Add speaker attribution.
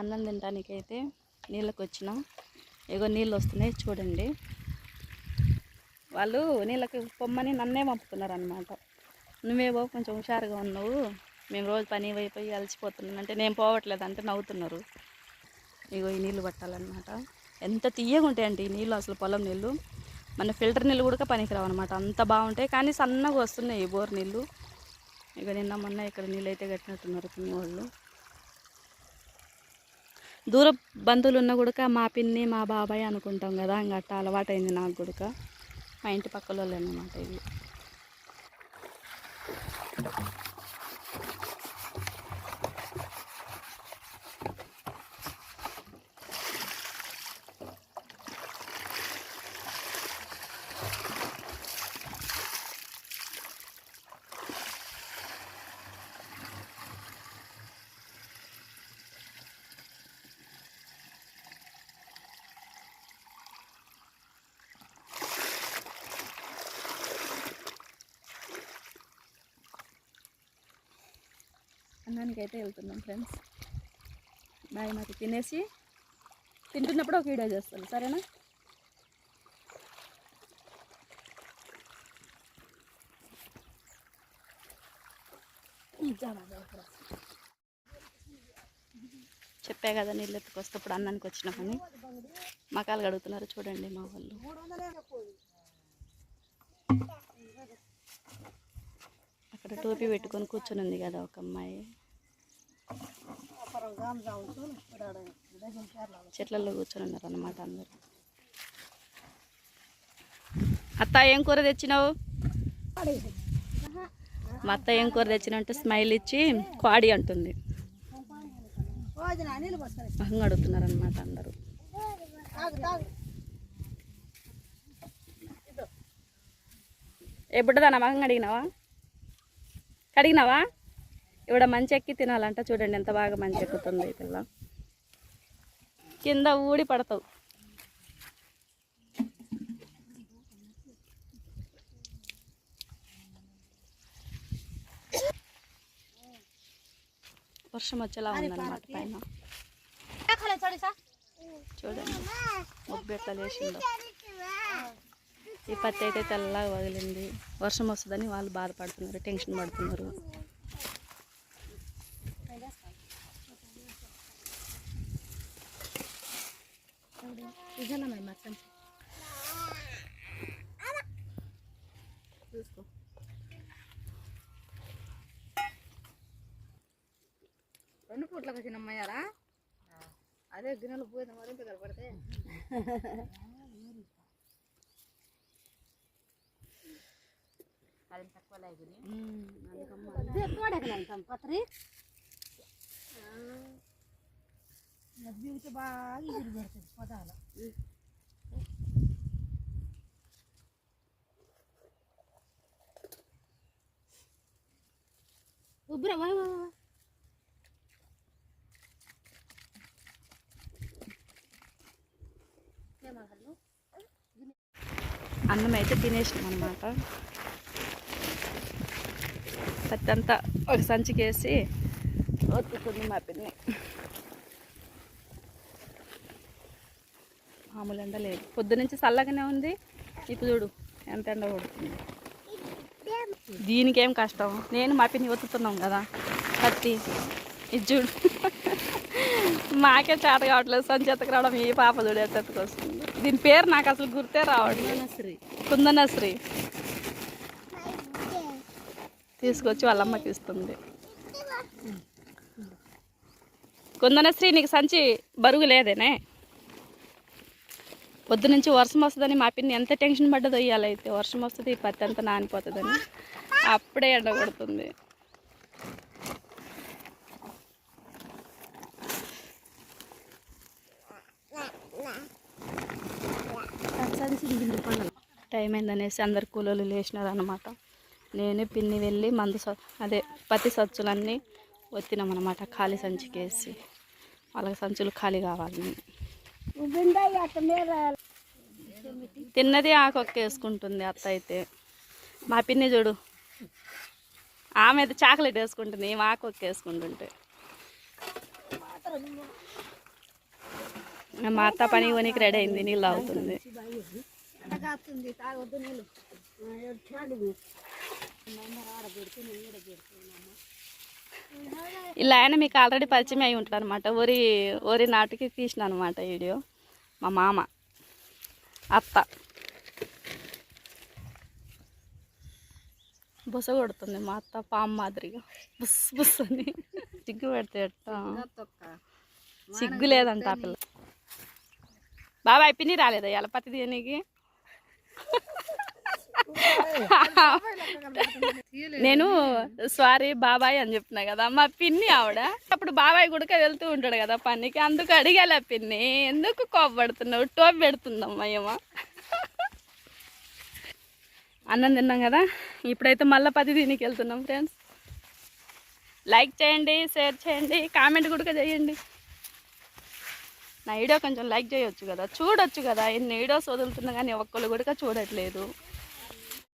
Speaker 1: అన్నం తినడానికి అయితే నీళ్ళకి వచ్చినాం ఏగో నీళ్ళు వస్తున్నాయి చూడండి. వాళ్ళు నీళ్ళకి పొమ్మని నన్నే పంపుతున్నారనమాట నువ్వేవో కొంచెం హుషారుగా ఉన్నావు. మేము రోజు పని అయిపోయి అలసిపోతున్నాం. అంటే నేను పోవట్లేదు అంటే నవ్వుతున్నారు. ఇగో ఈ నీళ్ళు పట్టాలన్నమాట. ఎంత తీయగా ఉంటాయండి ఈ నీళ్ళు అసలు పొలం నీళ్ళు. మన ఫిల్టర్ నీళ్ళు కూడా పనికిరావు అనమాట అంత బాగుంటాయి కానీ సన్నగా వస్తున్నాయి ఈ బోర్ నీళ్ళు. ఇక నిన్న మొన్న ఇక్కడ నీళ్ళు అయితే కట్టినట్టున్నారు పిన్ని వాళ్ళు. దూర బంధువులు ఉన్న కూడా మా పిన్ని మా బాబాయ్ అనుకుంటాం కదా ఇంకా అట్ట అలవాటైంది నాకు కూడా మా ఇంటి పక్కల వాళ్ళు అన్నమాట ఇవి. అన్నానికి అయితే వెళ్తున్నాం ఫ్రెండ్స్. బాయ్ మరి తినేసి తింటున్నప్పుడు ఒక వీడియో చేస్తాను. సరేనా? చెప్పా కదా నీళ్ళు ఎత్తుకొస్తప్పుడు అన్నానికి వచ్చినామని మకాలు కడుగుతున్నారు చూడండి మా వాళ్ళు. అక్కడ టోపీ పెట్టుకొని కూర్చొని ఉంది కదా ఒక అమ్మాయి. చెట్లలో కూర్చొని ఉన్నారు అన్నమాట అందరు. అత్త ఏం కూర తెచ్చినావు? మా అత్త ఏం కూర తెచ్చినంటే స్మైల్ ఇచ్చి క్వాడి అంటుంది. అడుగుతున్నారు అనమాట అందరూ. ఏ బుడ్డదానా మొహంగా అడిగినావా? కడిగినావా? ఇవిడ మంచి ఎక్కి తినాలంట చూడండి ఎంత బాగా మంచి ఎక్కుతుంది ఈ పిల్ల. కింద ఊడి పడతావు. వర్షం వచ్చేలా ఉందన్నమాట పైన. చూడండి. ముగ్గు ఎట్లా లేచిందో. ఈ పత్తి అయితే తెల్లగా వదిలింది. వర్షం వస్తుందని వాళ్ళు బాధపడుతున్నారు టెన్షన్ పడుతున్నారు. చూసుకో
Speaker 2: రెండు పూట్లకు వచ్చిన అమ్మాయారా అదే గిన్నెలు పోయిన మరింత కనపడితే అది తక్కువ లేకుని పత్రి నద్దితే బాగా ఎదురు పెడుతుంది పదాలు. ఉబ్బరా వా వా, వా.
Speaker 1: అన్నం అయితే తినేసినాం అనమాట పత్తి అంతా ఒక సంచికి వేసి ఒత్తుకుంది మా పిన్ని. మామూలు ఎండ లేదు. పొద్దు నుంచి చల్లగానే ఉంది. ఇప్పుడు చూడు ఎంత ఎండ కొడుతుంది. దీనికేం కష్టం? నేను మా పిన్ని ఒత్తుతున్నాం కదా. పత్తి ఇది చూడు. మాకే చేత కావట్లేదు. సంచేతకు రావడం ఈ పాప చూడు ఎత్తకు వస్తుంది దీని పేరు నాకు అసలు గుర్తే
Speaker 2: శ్రీ
Speaker 1: కుందనశ్రీ. తీసుకొచ్చి వాళ్ళ అమ్మకి ఇస్తుంది కుందనశ్రీ నీకు సంచి బరువు లేదేనే? పొద్దు నుంచి వర్షం వస్తుందని మా పిన్ని ఎంత టెన్షన్ పడ్డదో ఇవ్వాలైతే వర్షం వస్తుంది ఈ పత్తి అంతా నానిపోతుందని. అప్పుడే ఎండ కొడుతుంది. టైం అయిందనేసి అందరు కూలీలు లేచినారు అనమాట నేను పిన్ని వెళ్ళి మందు అదే పత్తి సచ్చులన్నీ ఒత్తినాం అనమాట ఖాళీ సంచికేసి. వాళ్ళకి సంచులు ఖాళీ కావాలి. తిన్నది ఆకొక్క వేసుకుంటుంది అత్త అయితే. మా పిన్ని చూడు ఆమె అయితే చాక్లెట్ వేసుకుంటుంది ఏం ఆకొక్క వేసుకుంటుంటే మా అత్త పని కొనికి రెడీ అయింది నీళ్ళు
Speaker 2: అవుతుంది
Speaker 1: ఇలా ఆయన మీకు ఆల్రెడీ పరిచయం అయి ఉంటాడు అనమాట వరి వరి నాటుకి తీసిన అనమాట వీడియో మా మామ. అత్త. బుస కొడుతుంది మా అత్త పాము మాదిరిగా. బుస్ బుస్ అని. సిగ్గు పెడితే సిగ్గు లేదంట ఆ పిల్ల. బాబాయ్ పిన్ని రాలేదా ఇలా పత్తి తీయనికి నేను సారీ బాబాయ్ అని చెప్తున్నా కదా మా పిన్ని ఆవిడ. అప్పుడు బాబాయ్ గుడికి వెళ్తూ ఉంటాడు కదా పనికి అందుకు అడిగాల పిన్ని ఎందుకు కోపడుతున్నావు టోప్ పెడుతుందమ్మా ఏమో. అన్నం తిన్నాం కదా ఇప్పుడైతే మళ్ళీ పది దీనికి వెళ్తున్నాం ఫ్రెండ్స్. లైక్ చేయండి షేర్ చేయండి కామెంట్ కూడా చేయండి. నా వీడియో కొంచెం లైక్ చేయొచ్చు కదా చూడొచ్చు కదా ఎన్ని వీడియోస్ వదులుతున్నా కానీ ఒక్కళ్ళు కూడా చూడట్లేదు.